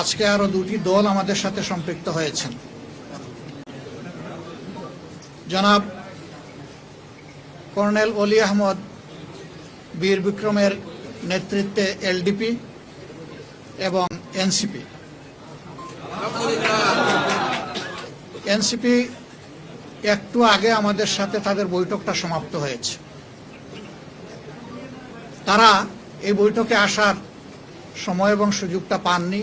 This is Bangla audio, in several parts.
আজকে আরও দুটি দল আমাদের সাথে সম্পৃক্ত হয়েছেন। জনাব কর্নেল অলি আহমদ বীর বিক্রমের নেতৃত্বে এলডিপি এবং এনসিপি। এনসিপি একটু আগে আমাদের সাথে তাদের বৈঠকটা সমাপ্ত হয়েছে। তারা এই বৈঠকে আসার সময় এবং সুযোগটা পাননি।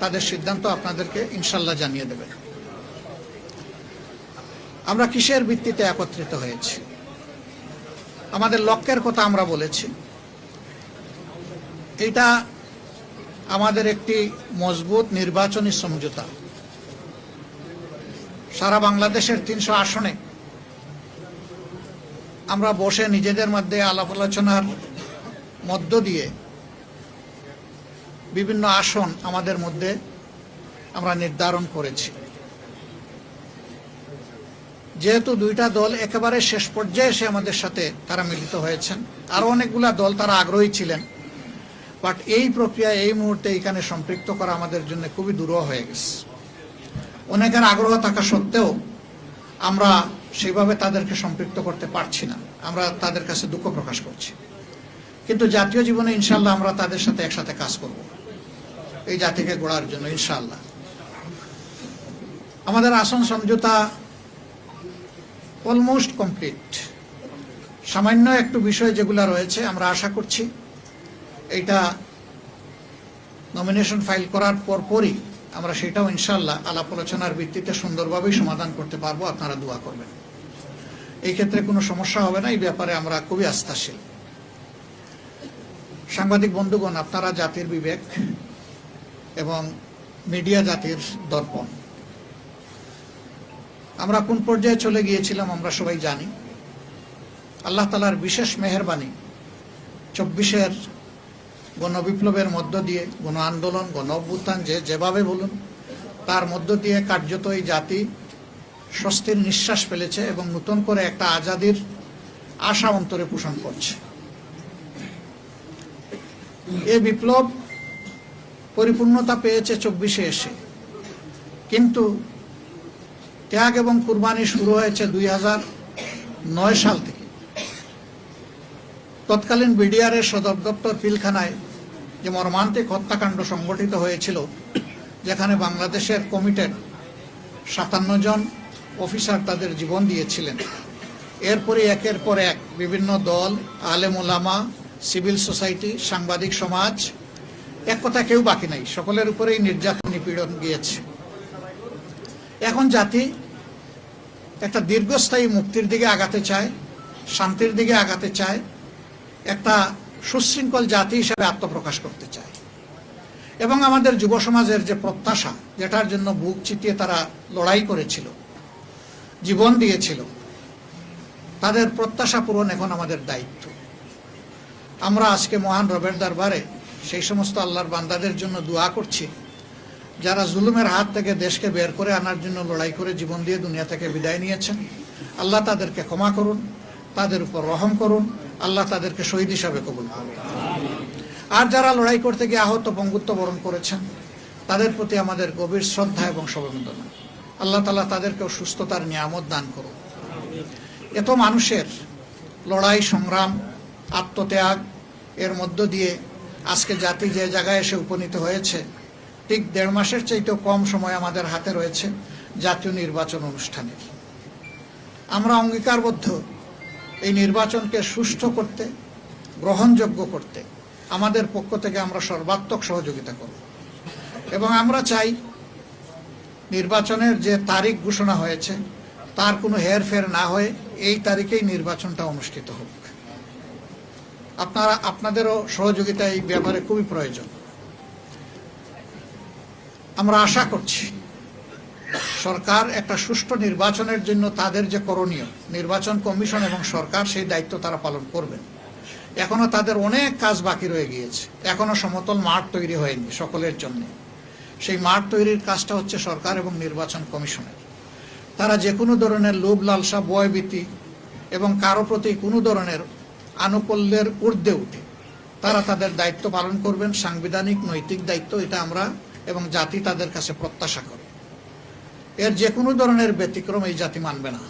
তাদের সিদ্ধান্ত আপনাদেরকে ইনশাল্লাহ জানিয়ে দেবে। আমরা কিসের ভিত্তিতে একত্রিত হয়েছি? আমাদের লক্ষ্যের কথা আমরা বলেছি। এটা আমাদের একটি মজবুত নির্বাচনী সমঝোতা। সারা বাংলাদেশের তিনশো আসনে আমরা বসে নিজেদের মধ্যে আলাপ আলোচনার মধ্য দিয়ে বিভিন্ন আসন আমাদের মধ্যে আমরা নির্ধারণ করেছি। যেহেতু দুইটা দল একেবারে শেষ পর্যায়ে এসে আমাদের সাথে তারা মিলিত হয়েছেন আরও অনেকগুলা দল তারা আগ্রহী ছিলেন, বাট এই প্রক্রিয়া এই মুহূর্তে এখানে সম্পৃক্ত করা আমাদের জন্য খুবই দূর হয়ে গেছে। অনেকের আগ্রহ থাকা সত্ত্বেও আমরা সেইভাবে তাদেরকে সম্পৃক্ত করতে পারছি না। আমরা তাদের কাছে দুঃখ প্রকাশ করছি। কিন্তু জাতীয় জীবনে ইনশাল্লাহ আমরা তাদের সাথে একসাথে কাজ করব। এই জাতিকে গড়ার জন্য ইনশাল্লাহ আমাদের আসন সমঝোতা অলমোস্ট কমপ্লিট সামান্য একটু বিষয় যেগুলো রয়েছে, আমরা আশা করছি এইটা নমিনেশন ফাইল করার পরপরই আমরা সেটাও ইনশাল্লাহ আলাপ আলোচনার ভিত্তিতে সুন্দরভাবেই সমাধান করতে পারব, আপনারা দোয়া করবেন। এই ক্ষেত্রে কোনো সমস্যা হবে না, এই ব্যাপারে আমরা খুবই আস্থাশীল। সাংবাদিক বন্ধুগণ, আপনারা জাতির বিবেক এবং মিডিয়া জাতির দর্পণ। আমরা কোন পর্যায়ে চলে গিয়েছিলাম আমরা সবাই জানি। আল্লাহ তালার বিশেষ মেহরবানি চব্বিশের গণবিপ্লবের মধ্য দিয়ে, গণ আন্দোলন, গণ অভ্যুত্থান, যে যেভাবে বলুন, তার মধ্য দিয়ে কার্যত এই জাতি স্বস্তির নিঃশ্বাস ফেলেছে এবং নতুন করে একটা আজাদির আশা অন্তরে পোষণ করছে। এই বিপ্লব পরিপূর্ণতা পেয়েছে চব্বিশে এসে। কিন্তু ত্যাগ এবং কুরবানি শুরু হয়েছে দুই নয় সাল থেকে। তৎকালীন বিডিআরের সদর দপ্তর পিলখানায় যে মর্মান্তিক হত্যাকাণ্ড সংগঠিত হয়েছিল, যেখানে বাংলাদেশের কমিটেড সাতান্ন জন অফিসার তাদের জীবন দিয়েছিলেন। এরপরে একের পর এক বিভিন্ন দল, আলেম ওলামা সিভিল সোসাইটি, সাংবাদিক সমাজ, এক কথা কেউ বাকি নাই। সকলের উপরেই নির্যাতন, নিপীড়ন গিয়েছে। এখন জাতি একটা দীর্ঘস্থায়ী মুক্তির দিকে আগাতে চায়, শান্তির দিকে আগাতে চায়, একটা সুশৃঙ্খল জাতি হিসেবে আত্মপ্রকাশ করতে চায়। এবং আমাদের যুব সমাজের যে প্রত্যাশা, যেটার জন্য বুক চিতিয়ে তারা লড়াই করেছিল, জীবন দিয়েছিল, তাদের প্রত্যাশা পূরণ এখন আমাদের দায়িত্ব। আমরা আজকে মহান রবের দরবারে সেই সমস্ত আল্লাহর বান্দাদের জন্য দোয়া করছি, যারা জুলুমের হাত থেকে দেশকে বের করে আনার জন্য লড়াই করে জীবন দিয়ে দুনিয়া থেকে বিদায় নিয়েছেন। আল্লাহ তাদেরকে ক্ষমা করুন, তাদের উপর রহম করুন, আল্লাহ তাদেরকে শহীদ হিসাবে কবুল আর যারা লড়াই করতে গিয়ে আহত পঙ্গুত্ব বরণ করেছেন, তাদের প্রতি আমাদের গভীর শ্রদ্ধা এবং সমবেদনা। আল্লাহ তালা তাদেরকেও সুস্থতার নিয়ামত দান করুন। এত মানুষের লড়াই, সংগ্রাম, আত্মত্যাগ এর মধ্য দিয়ে আজকে জাতি যে জায়গায় এসে উপনীত হয়েছে, ঠিক দেড় মাসের চাইতেও কম সময় আমাদের হাতে রয়েছে জাতীয় নির্বাচন অনুষ্ঠানের। আমরা অঙ্গীকারবদ্ধ এই নির্বাচনকে সুষ্ঠু করতে, গ্রহণযোগ্য করতে আমাদের পক্ষ থেকে আমরা সর্বাত্মক সহযোগিতা করব। এবং আমরা চাই নির্বাচনের যে তারিখ ঘোষণা হয়েছে, তার কোনো হেরফের না হয়ে এই তারিখেই নির্বাচনটা অনুষ্ঠিত হোক। আপনারা, আপনাদেরও সহযোগিতা এই ব্যাপারে খুবই প্রয়োজন। আমরা আশা করছি সরকার একটা সুষ্ঠু নির্বাচনের জন্য তাদের যে করণীয়, নির্বাচন কমিশন এবং সরকার সেই দায়িত্ব তারা পালন করবেন। এখনও তাদের অনেক কাজ বাকি রয়ে গিয়েছে। এখনও সমতল মাঠ তৈরি হয়নি সকলের জন্য। সেই মাঠ তৈরির কাজটা হচ্ছে সরকার এবং নির্বাচন কমিশনের। তারা যে কোনো ধরনের লোভ, লালসা বয়বীতি এবং কারও প্রতি কোনো ধরনের আনুকূল্যের ঊর্ধ্বে উঠে। তারা তাদের দায়িত্ব পালন করবেন, সাংবিধানিক, নৈতিক দায়িত্ব এটা আমরা এবং জাতি তাদের কাছে প্রত্যাশা করে। এর যে কোনো ধরনের ব্যতিক্রম এই জাতি মানবে না।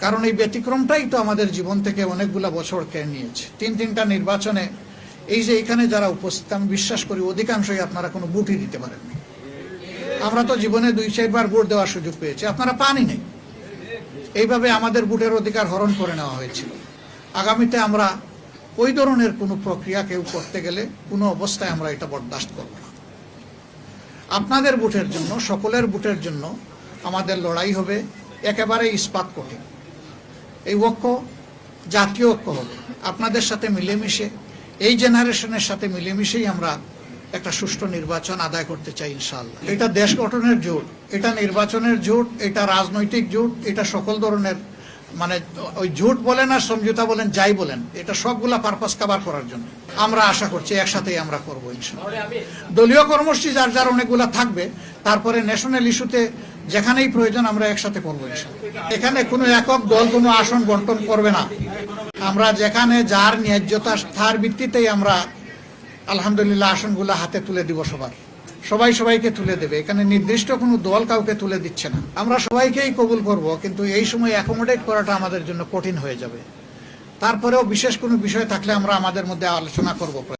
কারণ এই ব্যতিক্রমটাই তো আমাদের জীবন থেকে অনেকগুলা বছর কেড়ে নিয়েছে। তিন তিনটা নির্বাচনে এই যে এখানে যারা উপস্থিত, আমি বিশ্বাস করি অধিকাংশই আপনারা কোনো বুটই দিতে পারেননি। আমরা তো জীবনে দুই চারবার ভোট দেওয়ার সুযোগ পেয়েছি। আপনারা পানি নেই। এইভাবে আমাদের ভোটের অধিকার হরণ করে নেওয়া হয়েছিল। আগামীতে আমরা ওই ধরনের কোনো প্রক্রিয়া কেউ করতে গেলে কোনো অবস্থায় আমরা এটা বরদাস্ত করব না। আপনাদের ভোটের জন্য, সকলের ভোটের জন্য আমাদের লড়াই হবে একেবারে ইস্পাত কঠিন। এই ঐক্য, জাতীয় ঐক্য হবে। আপনাদের সাথে মিলেমিশে, এই জেনারেশনের সাথে মিলেমিশেই আমরা একটা সুষ্ঠু নির্বাচন আদায় করতে চাই ইনশাআল্লাহ। এটা দেশ গঠনের জোট, এটা নির্বাচনের জোট, এটা রাজনৈতিক জোট, এটা সকল ধরনের মানে ওই ঝুট বলেন আর সমঝোতা বলেন যাই বলেন এটা সবগুলা পারপাস কাভার করার জন্য। আমরা আশা করছি একসাথেই আমরা করব দলীয় কর্মসূচি যার যার অনেকগুলা থাকবে তারপরে ন্যাশনাল ইস্যুতে যেখানেই প্রয়োজন আমরা একসাথে করব। এখানে কোনো একক দল কোনো আসন বন্টন করবে না। আমরা যেখানে যার ন্যায্যতা তার ভিত্তিতেই আমরা আলহামদুলিল্লাহ আসনগুলো হাতে তুলে দিব সবার। সবাই সবাইকে তুলে দেবে। এখানে নির্দিষ্ট কোনো দল কাউকে তুলে দিচ্ছে না। আমরা সবাইকেই কবুল করব, কিন্তু এই সময় অ্যাকোমোডেট করাটা আমাদের জন্য কঠিন হয়ে যাবে। তারপরেও বিশেষ কোনো বিষয় থাকলে আমরা আমাদের মধ্যে আলোচনা করব।